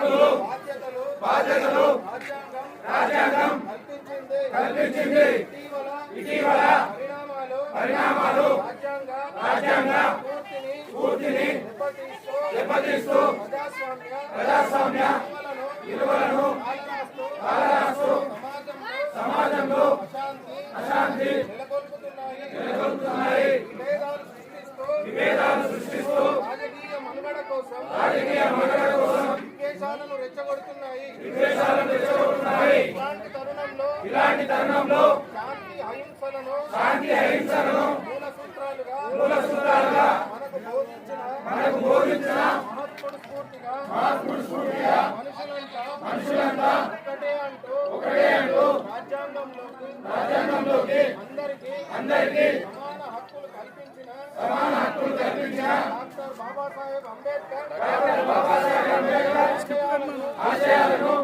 హక్కులు బాధ్యతలు రాజ్యాంగం కల్పించింది. ఇటీవల పరిణామాలు రాజ్యాంగ స్ఫూర్తిని దెబ్బతీస్తూ ప్రజాస్వామ్య విలువలను సమాజంలో తరుణంలో శాంతి అహింసలను మూల సూత్రాలుగా మనకు బోధించిన మహాత్ముడు మనుషులంతా ఒకటే అంటూ రాజ్యాంగంలోకి అందరికీ సమాన హక్కులు కల్పించిన డాక్టర్ బాబాసాహెబ్ అంబేద్కర్ ఆశయాలను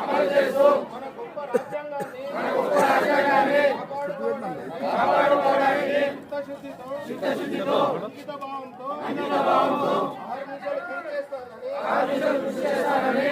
అమలు చేస్తూ చిత్తశుద్ధితో అంకిత భావంతో ఆరు నిమిషాలు కృషి చేస్తానని